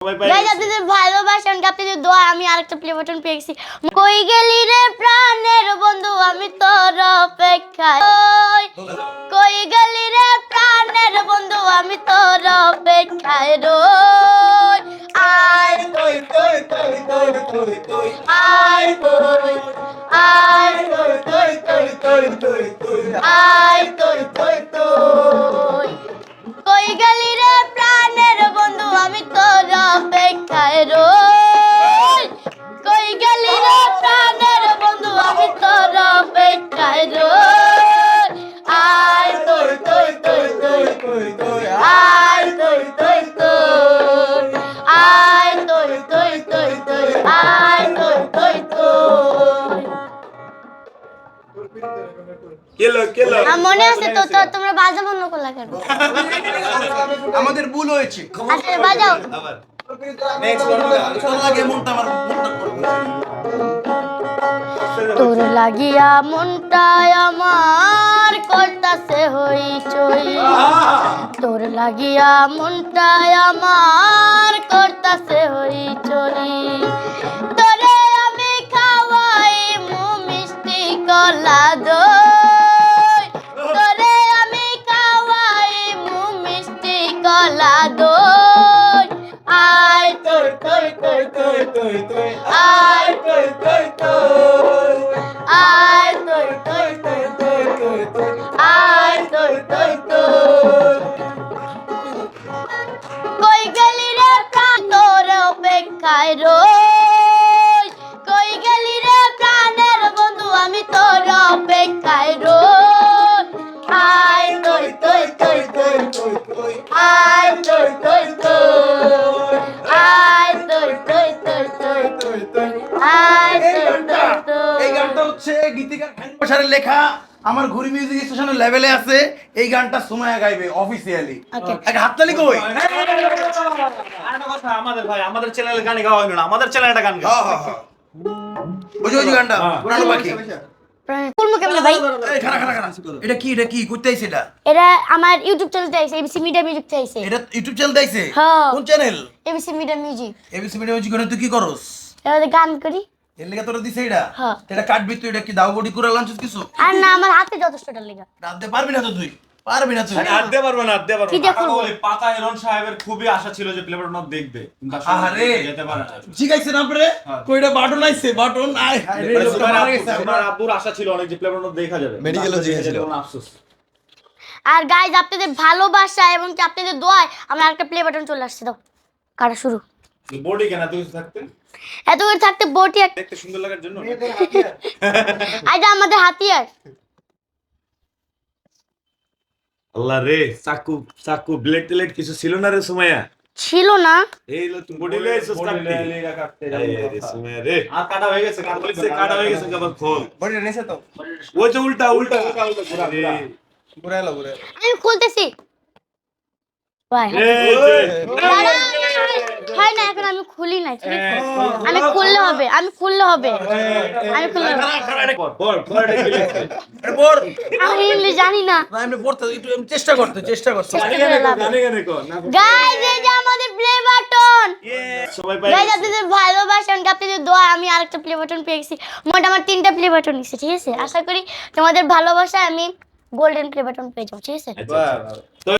Guys আপনাদের ভালোবাসেন আপনাদের দোয়া আমি আরেকটা প্লে বাটন পেয়েছি কই গেলি রে প্রাণের বন্ধু আমি তোর অপেক্ষায় কই গেলি রে প্রাণের বন্ধু আমি তোর অপেক্ষায় রই আয় তুই তুই তুই তুই তুই তুই আয় তুই আয় তুই তুই তুই তুই তুই আয় তুই তুই তুই কেলো কেলো। মনে আছে তো তো তোমরা কেন? আমাদের ভুল হয়েছে। আচ্ছা বাজাও। আবার। নেক্সট তোর লাগে মনটা আমার মনটা তোর লাগিয়া মনটায় আমার করতাছে হই চই তোর লাগিয়া মনটায় আমার কলা দই তোরে আমি খাওয়াই মু মিষ্টি কলা দই আয় তোর তোর তোর তোর তোর তোর আয় তোর গেলি রে প্রাণ তোর অপেক্ষায় রই গীতিকার লেখা আমার ঘুরি মিউজিক স্টেশনের লেভেলে আছে এই গানটা সুমায়া গাইবে অফিসিয়ালি হাততালি কই? আমাদের ভাই আমাদের চ্যানেলে গান গাওয়া হইল না আমাদের চ্যানেলে গান গাও। হ্যাঁ হ্যাঁ হ্যাঁ। যে গানটা হ্যাঁ। পুরানো পাখি ভাই? খানা খানা খানা এটা কি এটা কি? করতে আইছে এটা? এটা আমার ইউটিউব চ্যানেল চাইছে এবিসি মিডিয়া মিউজিক চাইছে এটা ইউটিউব চ্যানেল দিয়েছে হ্যাঁ। কোন channel ABC media music ABC media music তুই কি করস? গান করি। এর লেগে তোরা দিছে এটা হ্যাঁ। এটা কাটবি তুই এটা কি দাও বডি করে লাঞ্চস কিছু? আর না আমার হাতে যথেষ্টটা লেগা। রাত পারবি না তো তুই? পারবি না তুই? পারব না পারব না। কাকা পাতা হেরন সাহেবের খুবই আশা ছিল যে প্লেবার নট দেখবে। কিন্তু আসলে যেতে পারে না। জিগাইছে না পরে হ্যাঁ। কইটা বাটন আইছে বাটন আয়। রে লোকটা সুমাইর মারা আব্বু- গেছে সুমাইর আব্বুর আশা ছিল অনেক যে প্লেবার নট দেখা যাবে। আফসোস। আর গাইজ আপনাদের ভালোবাসা এবং কি আপনাদের দোয়ায় আমরা একটা প্লে বাটন চলে আসছে দাও। কাটা শুরু। বডি কেন তুই থাকতে এত করে থাকতে বটি এক দেখতে সুন্দর লাগার জন্য এটা আমাদের হাতিয়ার আল্লাহ রে চাকু চাকু ব্লেড টেলেট কিছু ছিল না রে সুমাইয়া ছিল না এই লো তুই বডি লে এসেছিস কাটতে এই রে সুমাইয়া রে আর কাটা হয়ে গেছে কাটা বলছে কাটা হয়ে গেছে আবার খোল বডিটা নিছে তো ওই যে উল্টা উল্টা উল্টা উল্টা ঘুরা ঘুরা ঘুরে এলো ঘুরে আমি খুলতেছি ভাই এই যে হয় না এখন আমি খুলি না ঠিক আছে? আমি খুললে হবে আমি খুললে হবে। আমি খুললে হবে। কি লিখছে আরে পড় আমি ইংলিশ জানি না। না এমনি পড়তে একটু এমনি চেষ্টা করতে চেষ্টা করতে। গাইজ এই যে আমাদের প্লে বাটন সবাই পাই গাইজ আপনাদের ভালোবাসা আপনাদের দোয়া আমি আরেকটা প্লে বাটন পেয়েছি মোট আমার তিনটা প্লে বাটন নিচ্ছে ঠিক আছে? আশা করি তোমাদের ভালোবাসায় আমি গোল্ডেন প্লে বাটন পেয়ে যাব ঠিক আছে? আচ্ছা, আচ্ছা।